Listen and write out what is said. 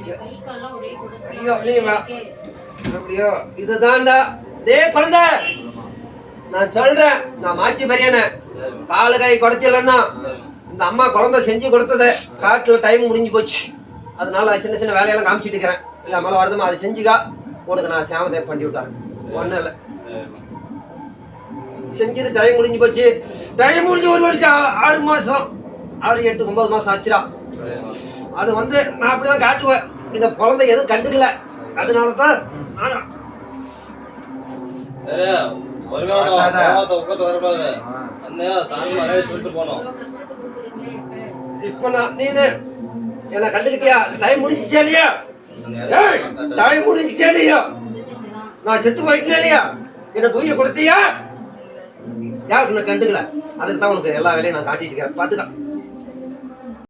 ஐயோ, வா. அப்படியோ இதுதான்டா. டேய் குழந்தை. நான் சொல்றேன். நான் மாச்சி பரியன காலு கை குடைச்சலன்னா இந்த அம்மா குழந்தை செஞ்சு கொடுத்தது காட்டுல டைம் முடிஞ்சு போச்சு. அதனால சின்ன சின்ன வேலையெல்லாம் காமிச்சிட்டு இருக்கிறேன். இல்லை மேலே வருதுமா அதை செஞ்சுக்கா. உனக்கு நான் சேமத்தை பண்ணி விட்டேன் ஒன்றும் இல்லை. செஞ்சது டைம் முடிஞ்சு போச்சு. டைம் முடிஞ்சு ஒரு வருஷம் ஆறு மாசம். ஆறு எட்டு ஒன்பது மாசம் ஆச்சுடா. அது வந்து நான் அப்படிதான் காட்டுவேன். இந்த குழந்தை எதுவும் கண்டுக்கல. அதனால தான் நான் இவ்வளவு கஷ்டத்தை கொடுக்குறீங்களே இப்ப. இப்ப நான் நீனு என்ன கண்டுக்கிட்டியா? டைம் முடிஞ்சிச்சா இல்லையா? டைம் முடிஞ்சிச்சா இல்லையா? நான் செத்து போயிட்டேன் இல்லையா? எனக்கு உயிரை கொடுத்தியா? யாருக்கு கண்டுக்கல? அதுக்கு தான் உனக்கு எல்லா வேலையும் நான் காட்டிட்டு இருக்கேன் பார்த்துக்க